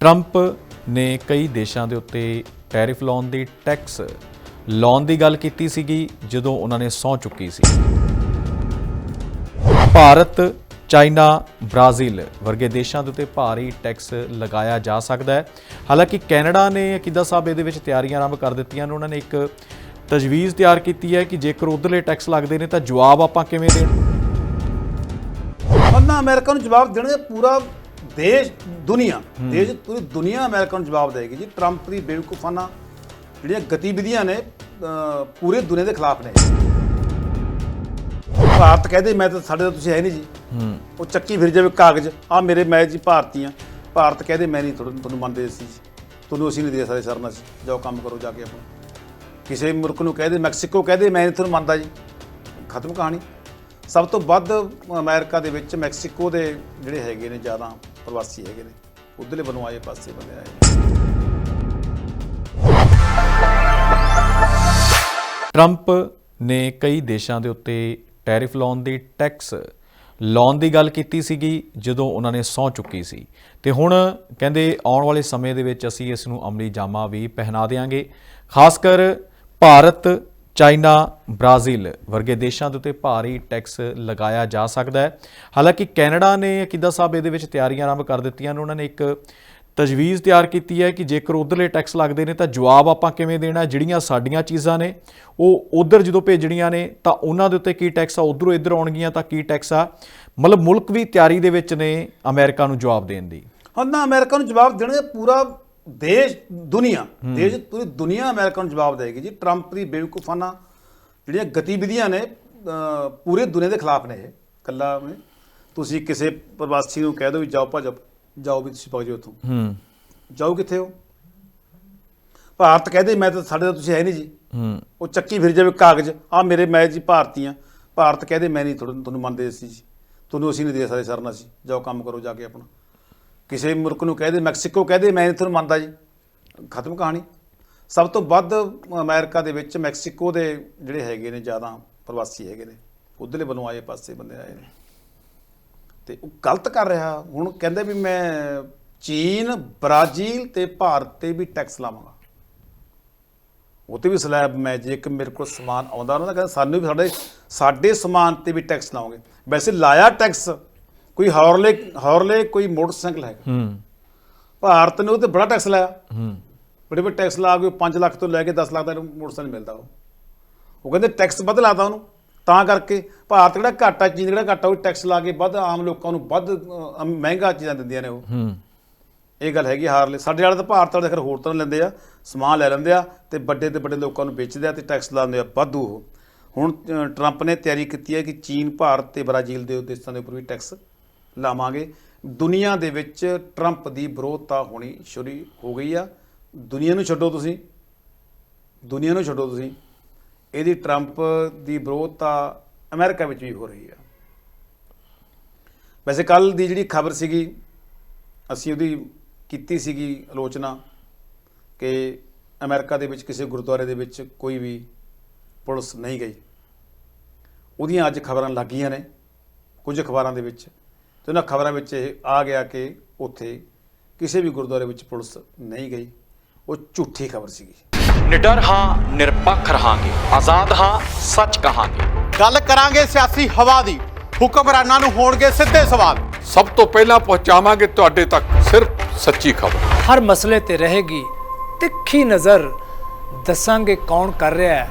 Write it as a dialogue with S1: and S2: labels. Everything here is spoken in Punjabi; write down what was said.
S1: ਟਰੰਪ ਨੇ ਕਈ ਦੇਸ਼ਾਂ ਦੇ ਉੱਤੇ ਟੈਰਿਫ ਲਾਉਣ ਦੀ ਟੈਕਸ ਲਾਉਣ ਦੀ ਗੱਲ ਕੀਤੀ ਸੀਗੀ, ਜਦੋਂ ਉਹਨਾਂ ਨੇ ਸਹੁੰ ਚੁੱਕੀ ਸੀ। ਭਾਰਤ, ਚਾਈਨਾ, ਬ੍ਰਾਜ਼ੀਲ ਵਰਗੇ ਦੇਸ਼ਾਂ ਦੇ ਉੱਤੇ ਭਾਰੀ ਟੈਕਸ ਲਗਾਇਆ ਜਾ ਸਕਦਾ ਹੈ। ਹਾਲਾਂਕਿ ਕੈਨੇਡਾ ਨੇ ਅਕੀਦਾ ਸਾਹਿਬ ਇਹਦੇ ਵਿੱਚ ਤਿਆਰੀਆਂ ਆਰੰਭ ਕਰ ਦਿੱਤੀਆਂ ਨੇ। ਉਹਨਾਂ ਨੇ ਇੱਕ ਤਜਵੀਜ਼ ਤਿਆਰ ਕੀਤੀ ਹੈ ਕਿ ਜੇਕਰ ਉਧਰਲੇ ਟੈਕਸ ਲੱਗਦੇ ਨੇ ਤਾਂ ਜਵਾਬ ਆਪਾਂ ਕਿਵੇਂ ਦੇਣ?
S2: ਉਹਨਾਂ ਅਮਰੀਕਾ ਨੂੰ ਜਵਾਬ ਦੇਣਗੇ ਪੂਰਾ ਦੇਸ਼ ਦੁਨੀਆ। ਦੇਸ਼ ਪੂਰੀ ਦੁਨੀਆ ਅਮਰੀਕਾ ਨੂੰ ਜਵਾਬ ਦੇਗੀ ਜੀ। ਟਰੰਪ ਦੀ ਬੇਵਕੂਫਾਨਾ ਜਿਹੜੀਆਂ ਗਤੀਵਿਧੀਆਂ ਨੇ ਪੂਰੇ ਦੁਨੀਆ ਦੇ ਖਿਲਾਫ ਨੇ। ਭਾਰਤ ਕਹਦੇ ਮੈਂ ਤਾਂ ਸਾਡੇ ਤਾਂ ਤੁਸੀਂ ਹੈ ਨਹੀਂ ਜੀ। ਉਹ ਚੱਕੀ ਫਿਰ ਜਾਵੇ ਕਾਗਜ਼। ਆ ਮੇਰੇ ਮੈਂ ਜੀ ਭਾਰਤੀ ਆ ਭਾਰਤ ਕਹਦੇ ਮੈਂ ਨਹੀਂ ਤੁਹਾਨੂੰ ਮੰਨਦੇ ਸੀ ਤੁਹਾਨੂੰ ਅਸੀਂ ਨਹੀਂ ਦੇ ਸਕਦੇ ਸਰਨਾ ਜਾਓ ਕੰਮ ਕਰੋ ਜਾ ਕੇ ਆਪਣਾ। ਕਿਸੇ ਮੁਲਕ ਨੂੰ ਕਹਦੇ ਮੈਕਸੀਕੋ ਕਹਦੇ ਮੈਂ ਨਹੀਂ ਤੁਹਾਨੂੰ ਮੰਨਦਾ ਜੀ। ਖਤਮ ਕਹਾਣੀ। ਸਭ ਤੋਂ ਵੱਧ ਅਮਰੀਕਾ ਦੇ ਵਿੱਚ ਮੈਕਸੀਕੋ ਦੇ ਜਿਹੜੇ ਹੈਗੇ ਨੇ ਜ਼ਿਆਦਾ ਪ੍ਰਵਾਸੀ ਹੈਗੇ ਨੇ। ਉਧਰਲੇ ਬਣਵਾਏ ਪਾਸੇ ਬੰਦੇ ਆਏ। ਨੇ
S1: ਟਰੰਪ ਨੇ ਕਈ ਦੇਸ਼ਾਂ ਦੇ ਉੱਤੇ ਟੈਰਿਫ ਲਾਉਣ ਦੀ, ਟੈਕਸ ਲਾਉਣ ਦੀ ਗੱਲ ਕੀਤੀ ਸੀਗੀ, ਜਦੋਂ ਉਹਨਾਂ ਨੇ ਸਹੁੰ ਚੁੱਕੀ ਸੀ। ਤੇ ਹੁਣ ਕਹਿੰਦੇ ਆਉਣ ਵਾਲੇ ਸਮੇਂ ਦੇ ਵਿੱਚ ਅਸੀਂ ਇਸ ਨੂੰ ਅਮਲੀ ਜਾਮਾ ਵੀ ਪਹਿਨਾ ਦੇਵਾਂਗੇ ਖਾਸ ਕਰ ਭਾਰਤ ਚਾਈਨਾ, ਬ੍ਰਾਜ਼ੀਲ ਵਰਗੇ ਦੇਸ਼ਾਂ ਦੇ ਉੱਤੇ ਭਾਰੀ ਟੈਕਸ ਲਗਾਇਆ ਜਾ ਸਕਦਾ ਹੈ। ਹਾਲਾਂਕਿ ਕੈਨੇਡਾ ਨੇ ਅਕੀਦਾ ਸਾਹਿਬ ਇਹਦੇ ਵਿੱਚ ਤਿਆਰੀਆਂ ਆਰੰਭ ਕਰ ਦਿੱਤੀਆਂ ਨੇ। ਉਹਨਾਂ ਨੇ ਇੱਕ ਤਜਵੀਜ਼ ਤਿਆਰ ਕੀਤੀ ਹੈ ਕਿ ਜੇਕਰ ਉਧਰਲੇ ਟੈਕਸ ਲੱਗਦੇ ਨੇ ਤਾਂ ਜਵਾਬ ਆਪਾਂ ਕਿਵੇਂ ਦੇਣਾ ਜਿਹੜੀਆਂ ਸਾਡੀਆਂ ਚੀਜ਼ਾਂ ਨੇ, ਉਹ ਉਧਰ ਜਦੋਂ ਭੇਜਣੀਆਂ ਨੇ, ਤਾਂ ਉਹਨਾਂ ਦੇ ਉੱਤੇ ਕੀ ਟੈਕਸ ਆ? ਉਧਰੋਂ ਇੱਧਰ ਆਉਣਗੀਆਂ ਤਾਂ ਕੀ ਟੈਕਸ ਆ? ਮਤਲਬ ਮੁਲਕ ਵੀ ਤਿਆਰੀ ਦੇ ਵਿੱਚ ਨੇ ਅਮਰੀਕਾ ਨੂੰ ਜਵਾਬ ਦੇਣ ਦੀ।
S2: ਹਾਂ, ਨਾ ਅਮਰੀਕਾ ਨੂੰ ਜਵਾਬ ਦੇਣਗੇ, ਪੂਰਾ ਦੇਸ਼ ਦੁਨੀਆ। ਦੇਸ਼ ਪੂਰੀ ਦੁਨੀਆ ਅਮਰੀਕਾ ਨੂੰ ਜਵਾਬ ਦੇਗੀ ਜੀ। ਟਰੰਪ ਦੀ ਬੇਵਕੂਫਾਨਾ ਜਿਹੜੀਆਂ ਗਤੀਵਿਧੀਆਂ ਨੇ ਪੂਰੇ ਦੁਨੀਆ ਦੇ ਖਿਲਾਫ ਨੇ ਇਹ। ਕੱਲਾ। ਤੁਸੀਂ ਕਿਸੇ ਪ੍ਰਵਾਸੀ ਨੂੰ ਕਹਿ ਦਿਓ ਵੀ ਜਾਓ ਭੱਜ ਜਾਓ ਵੀ ਤੁਸੀਂ ਭੱਜ ਜਾਓ ਉੱਥੋਂ
S1: ਹੂੰ।
S2: ਜਾਓ ਕਿੱਥੇ ਹੋ? ਭਾਰਤ ਕਹਦੇ ਮੈਂ ਤਾਂ ਸਾਡੇ ਤਾਂ ਤੁਸੀਂ ਹੈ ਨਹੀਂ ਜੀ।
S1: ਹੂੰ।
S2: ਉਹ ਚੱਕੀ ਫਿਰ ਜਾਵੇ ਕਾਗਜ਼। ਆ ਮੇਰੇ ਮੈਂ ਜੀ ਭਾਰਤੀ ਆ ਭਾਰਤ ਕਹਦੇ ਮੈਂ ਨਹੀਂ ਤੁਹਾਨੂੰ ਤੁਹਾਨੂੰ ਮੰਨਦੇ ਸੀ ਜੀ। ਤੁਹਾਨੂੰ ਅਸੀਂ ਨਹੀਂ ਦੇ ਸਕਦੇ ਸਰਨਾ ਸੀ ਜਾਓ ਕੰਮ ਕਰੋ ਜਾ ਕੇ ਆਪਣਾ। ਕਿਸੇ ਮੁਲਕ ਨੂੰ ਕਹਿ ਦੇ, ਮੈਕਸੀਕੋ ਕਹਿ ਦੇ, ਮੈਂ ਨਹੀਂ ਤੁਹਾਨੂੰ ਮੰਨਦਾ ਜੀ। ਖਤਮ ਕਹਾਣੀ। ਸਭ ਤੋਂ ਵੱਧ ਅਮਰੀਕਾ ਦੇ ਵਿੱਚ ਮੈਕਸੀਕੋ ਦੇ ਜਿਹੜੇ ਹੈਗੇ ਨੇ ਜ਼ਿਆਦਾ ਪ੍ਰਵਾਸੀ ਹੈਗੇ ਨੇ, ਉਧਰਲੇ ਵੱਲੋਂ ਆਏ ਪਾਸੇ ਬੰਦੇ ਆਏ ਨੇ। ਤੇ ਉਹ ਗਲਤ ਕਰ ਰਿਹਾ। ਹੁਣ ਕਹਿੰਦੇ ਵੀ ਮੈਂ ਚੀਨ, ਬ੍ਰਾਜ਼ੀਲ ਤੇ ਭਾਰਤ ਤੇ ਵੀ ਟੈਕਸ ਲਾਵਾਂਗਾ। ਉਹ ਤੇ ਵੀ ਸਲੈਬ ਮੈਂ, ਜੇ ਇੱਕ ਮੇਰੇ ਕੋਲ ਸਮਾਨ ਆਉਂਦਾ, ਉਹਨਾਂ ਦਾ ਕਹਿੰਦਾ, ਸਾਨੂੰ ਵੀ ਸਾਡੇ ਸਾਡੇ ਸਮਾਨ ਤੇ ਵੀ ਟੈਕਸ ਲਾਓਗੇ। ਵੈਸੇ ਲਾਇਆ ਟੈਕਸ ਕੋਈ ਹੌਰਲੇ ਹੌਰਲੇ ਕੋਈ ਮੋਟਰਸਾਈਕਲ ਹੈਗਾ।
S1: ਹੂੰ।
S2: ਭਾਰਤ ਨੇ ਉਹ ਤੇ ਬੜਾ ਟੈਕਸ ਲਾਇਆ।
S1: ਹੂੰ।
S2: ਬੜੇ ਬੜੇ ਟੈਕਸ ਲਾ ਕੇ 5 ਲੱਖ ਤੋਂ ਲੈ ਕੇ 10 ਲੱਖ ਦਾ ਮੋਟਰਸਾਈਕਲ ਮਿਲਦਾ ਉਹ। ਉਹ ਕਹਿੰਦੇ ਟੈਕਸ ਵੱਧ ਲਾਤਾ ਉਹਨੂੰ। ਤਾਂ ਕਰਕੇ ਭਾਰਤ ਜਿਹੜਾ ਘਾਟਾ ਚੀਨ ਜਿਹੜਾ ਘਾਟਾ ਉਹ ਟੈਕਸ ਲਾ ਕੇ ਵੱਧ ਆਮ ਲੋਕਾਂ ਨੂੰ ਵੱਧ ਮਹਿੰਗਾ ਚੀਜ਼ਾਂ ਦਿੰਦੀਆਂ ਨੇ ਉਹ।
S1: ਹੂੰ।
S2: ਇਹ ਗੱਲ ਹੈਗੀ ਹਾਰਲੇ। ਸਾਡੇ ਵਾਲੇ ਤਾਂ ਭਾਰਤ ਵਾਲੇ ਖਰ ਹੋਰ ਤਰ੍ਹਾਂ ਲੈਂਦੇ ਆ ਸਮਾਨ ਲੈ ਲੈਂਦੇ ਆ ਤੇ ਵੱਡੇ ਤੇ ਵੱਡੇ ਲੋਕਾਂ ਨੂੰ ਵੇਚਦੇ ਆ ਤੇ ਟੈਕਸ ਲਾਉਂਦੇ ਆ ਵਾਧੂ ਉਹ। ਹੁਣ ਟਰੰਪ ਨੇ ਤਿਆਰੀ ਕੀਤੀ ਹੈ ਕਿ ਚੀਨ ਭਾਰਤ ਤੇ ਬ੍ਰਾਜ਼ੀਲ ਦੇ ਦੇਸ਼ਾਂ ਦੇ ਉੱਪਰ ਵੀ ਟੈਕਸ ਲਾਵਾਂਗੇ। ਦੁਨੀਆ ਦੇ ਵਿੱਚ ਟਰੰਪ ਦੀ ਵਿਰੋਧਤਾ ਹੋਣੀ ਸ਼ੁਰੂ ਹੋ ਗਈ ਆ। ਦੁਨੀਆ ਨੂੰ ਛੱਡੋ ਤੁਸੀਂ। ਦੁਨੀਆ ਨੂੰ ਛੱਡੋ ਤੁਸੀਂ। ਇਹਦੀ ਟਰੰਪ ਦੀ ਵਿਰੋਧਤਾ ਅਮਰੀਕਾ ਵਿੱਚ ਵੀ ਹੋ ਰਹੀ ਆ। ਵੈਸੇ ਕੱਲ ਦੀ ਜਿਹੜੀ ਖਬਰ ਸੀਗੀ, ਅਸੀਂ ਉਹਦੀ ਕੀਤੀ ਸੀਗੀ ਆਲੋਚਨਾ ਕਿ ਅਮਰੀਕਾ ਦੇ ਵਿੱਚ ਕਿਸੇ ਗੁਰਦੁਆਰੇ ਦੇ ਵਿੱਚ ਕੋਈ ਵੀ ਪੁਲਿਸ ਨਹੀਂ ਗਈ। ਉਹਦੀਆਂ ਅੱਜ ਖਬਰਾਂ ਲੱਗੀਆਂ ਨੇ, ਕੁਝ ਅਖਬਾਰਾਂ ਦੇ ਵਿੱਚ। ਤੇ ਉਹਨਾਂ ਖਬਰਾਂ ਵਿੱਚ ਇਹ ਆ ਗਿਆ ਕਿ ਉੱਥੇ ਕਿਸੇ ਵੀ ਗੁਰਦੁਆਰੇ ਵਿੱਚ ਪੁਲਿਸ ਨਹੀਂ ਗਈ। ਉਹ ਝੂਠੀ ਖਬਰ ਸੀਗੀ।
S3: ਨਿਡਰ ਹਾਂ ਨਿਰਪੱਖ ਰਹਾਂਗੇ। ਆਜ਼ਾਦ ਹਾਂ ਸੱਚ ਕਹਾਂਗੇ।
S4: ਗੱਲ ਕਰਾਂਗੇ ਸਿਆਸੀ ਹਵਾ ਦੀ। ਹੁਕਮਰਾਨਾਂ ਨੂੰ ਹੋਣਗੇ ਸਿੱਧੇ ਸਵਾਲ।
S5: ਸਭ ਤੋਂ ਪਹਿਲਾਂ ਪਹੁੰਚਾਵਾਂਗੇ ਤੁਹਾਡੇ ਤੱਕ ਸਿਰਫ ਸੱਚੀ ਖਬਰ।
S6: ਹਰ ਮਸਲੇ ਤੇ ਰਹੇਗੀ ਤਿੱਖੀ ਨਜ਼ਰ। ਦੱਸਾਂਗੇ ਕੌਣ ਕਰ ਰਿਹਾ ਹੈ।